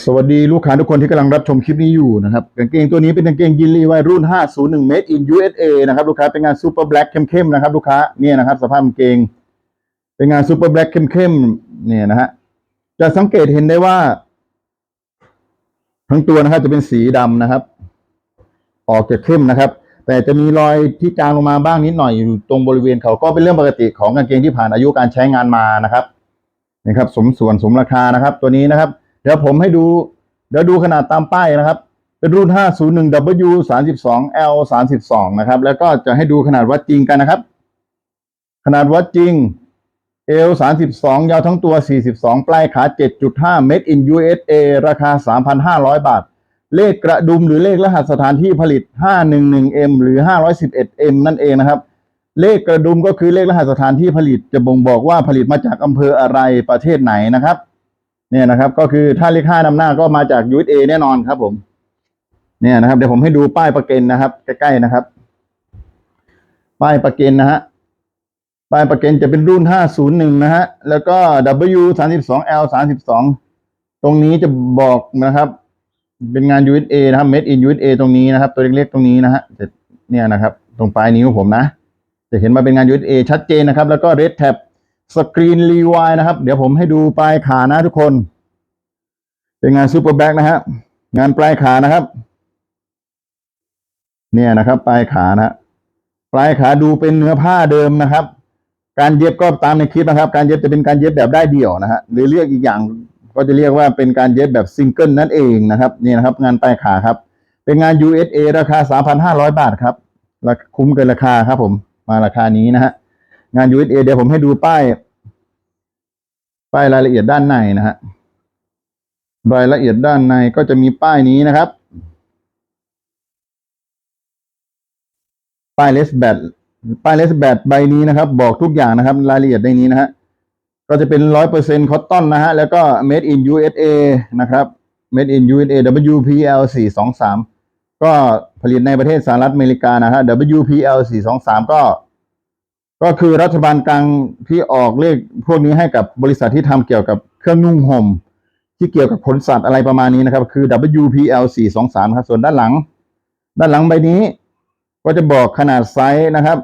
สวัสดีลูกค้าทุกคนที่กำลังรับชมคลิปนี้อยู่นะครับกางเกงตัวนี้เป็นกางเกงยินลีวัยรุ่น 501 made in USA นะครับลูกค้าเป็นงานซูเปอร์แบล็กเข้มๆนะครับลูกค้าเนี่ยนะครับสภาพกางเกง เป็นงานซูเปอร์แบล็กเข้มๆเนี่ยนะฮะจะสังเกตเห็นได้ว่า ทั้งตัวนะครับจะเป็นสีดำนะครับ ออกจะเข้มนะครับ แต่จะมีรอยที่จางลงมาบ้างนิดหน่อยอยู่ตรงบริเวณเขาก็เป็นเรื่องปกติของกางเกงที่ผ่านอายุการใช้งานมานะครับนี่ครับ สมส่วนสมราคานะครับ ตัวนี้นะครับ เดี๋ยวผมให้ดู เดี๋ยวดูขนาดตามป้ายนะครับ เป็นรุ่น 501 W 32 L 32นะครับ แล้วก็จะให้ดูขนาดวัดจริงกันนะครับ ขนาดวัดจริง L 32ยาวทั้งตัว 42 ปลายขา 7.5 Made in USA ราคา 3,500 บาท เลขกระดุมหรือเลขรหัสสถานที่ผลิต 511M หรือ 511M นั่นเองนะครับเลขกระดุมก็คือเลขรหัสสถานที่ผลิตจะบ่งบอกว่าผลิตมาจากอำเภออะไรประเทศไหนนะครับ เนี่ยนะครับ ก็คือถ้าเลขห้านำหน้าก็มาจาก USA แน่นอนครับ ผม เนี่ยนะครับ เดี๋ยวผมให้ดูป้ายประกันนะครับ ใกล้ๆนะครับ ป้ายประกันนะฮะป้ายประกันจะเป็นรุ่น 501 นะฮะ แล้วก็ W 32 L 32 ตรงนี้จะบอกนะครับ เป็นงาน USA นะครับ Made in USA ตรงนี้นะครับ ตัวเล็กๆตรงนี้นะฮะจะเนี่ยนะครับ ตรงปลายนิ้วผมนะ จะเห็นมาเป็นงาน USA ชัดเจนนะครับ แล้วก็ Red Tab สกรีนรีวายนะครับ เดี๋ยวผมให้ดูปลายขานะทุกคน เป็นงานซูเปอร์แบ็กนะฮะงานปลายขานะครับ เนี่ยนะครับ ปลายขานะปลายขาดูเป็นเนื้อผ้าเดิมนะครับ การเย็บก็ตามในคลิปนะครับ การเย็บจะเป็นการเย็บแบบได้เดี่ยวนะฮะหรือเรียกอีกอย่างก็จะเรียกว่าเป็นการเย็บแบบซิงเกิลนั่นเองนะครับนี่นะครับ งานปลายขาครับ เป็นงาน USA ราคา 3,500 บาทครับราคุ้มเกินราคาครับ ผมมาราคานี้นะฮะงาน USA เดี๋ยวผมให้ดูป้าย ป้ายรายละเอียดด้านในนะฮะ รายละเอียดด้านในก็จะมีป้ายนี้นะครับ ป้ายเลสแบดป้ายเลสแบดใบนี้นะครับ บอกทุกอย่างนะครับ รายละเอียดในนี้นะฮะก็จะเป็นร้อยเปอร์เซ็นต์คอตตอนนะฮะ แล้วก็ made in USA นะครับ made in USA WPL สี่สองสามก็ผลิตในประเทศสหรัฐอเมริกานะฮะ WPL สี่สองสามก็ ก็คือรัฐบาลกลางที่ออกเลขพวกนี้ให้กับบริษัทที่ทำเกี่ยวกับเครื่องนุ่งห่ม ที่เกี่ยวกับขนสัตว์อะไรประมาณนี้นะครับ คือ WPL 423ครับ ส่วนด้านหลัง ด้านหลังใบนี้ ก็จะบอกขนาดไซส์นะครับ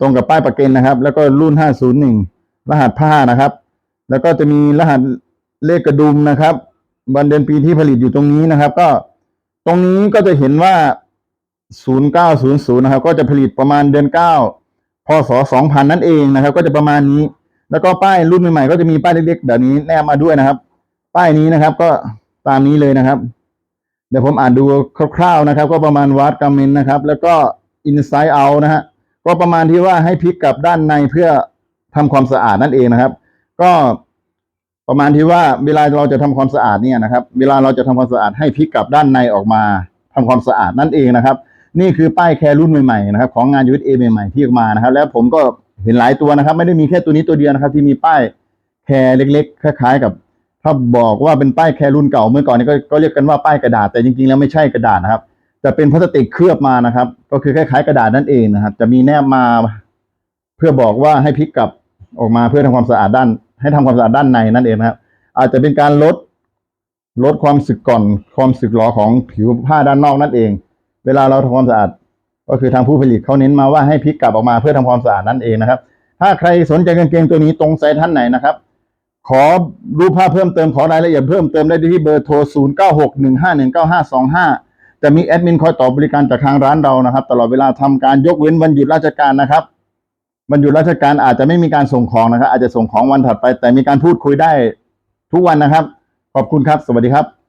ตรงกับป้ายประกันนะครับ แล้วก็รุ่น 501 รหัสผ้านะครับ แล้วก็จะมีรหัสเลขกระดุมนะครับ วันเดือนปีที่ผลิตอยู่ตรงนี้นะครับ ก็ตรงนี้ก็จะเห็นว่า 0900 นะครับ ก็จะผลิตประมาณเดือน 9 พศ 2000 นั่นเองนะครับ ก็จะประมาณนี้ แล้วก็ป้ายรุ่นใหม่ๆก็จะมีป้ายเล็กๆแบบนี้แนบมาด้วยนะครับ ป้ายนี้นะครับ ก็ตามนี้เลยนะครับ เดี๋ยวผมอ่านดูคร่าวๆนะครับ ก็ประมาณวัดกามินนะครับ แล้วก็ inside out นะฮะก็ประมาณที่ว่าให้พลิกกลับด้านในเพื่อทำความสะอาดนั่นเองนะครับ ก็ประมาณที่ว่าเวลาเราจะทำความสะอาดเนี่ยนะครับ เวลาเราจะทำความสะอาดให้พลิกกลับด้านในออกมาทำความสะอาดนั่นเองนะครับ นี่คือป้ายแคร์รุ่นใหม่ๆนะครับของงาน USA ใหม่ๆที่ออกมานะครับ แล้วผมก็เห็นหลายตัวนะครับ ไม่ได้มีแค่ตัวนี้ตัวเดียวนะครับ ที่มีป้ายแคร์เล็กๆคล้ายๆกับ ถ้าบอกว่าเป็นป้ายแคร์รุ่นเก่าเมื่อก่อนนี้ก็ก็เรียกกันว่าป้ายกระดาษแต่จริงๆแล้วไม่ใช่กระดาษนะครับจะเป็นพลาสติกเคลือบมานะครับ ก็คือคล้ายๆกระดาษนั่นเองนะครับ จะมีแนบมาเพื่อบอกว่าให้พลิกกลับออกมาเพื่อทำความสะอาดด้าน ให้ทำความสะอาดด้านในนั่นเองนะครับ อาจจะเป็นการลดลดความสึกก่อนความสึกหรอของผิวผ้าด้านนอกนั่นเอง เวลาเราทำความสะอาด ก็คือทางผู้ผลิตเขาเน้นมาว่าให้พลิกกลับออกมาเพื่อทำความสะอาดนั่นเองนะครับ ถ้าใครสนใจกางเกงตัวนี้ตรงไซส์ท่านไหนนะครับ ขอรูปภาพเพิ่มเติมขอรายละเอียดเพิ่มเติมได้ที่เบอร์โทร 0 9 6 1 5 1 9 5 2 5 จะมีแอดมินคอยตอบบริการจากทางร้านเรานะครับ ตลอดเวลาทำการยกเว้นวันหยุดราชการนะครับวันหยุดราชการอาจจะไม่มีการส่งของนะครับ อาจจะส่งของวันถัดไป แต่มีการพูดคุยได้ทุกวันนะครับ ขอบคุณครับ สวัสดีครับ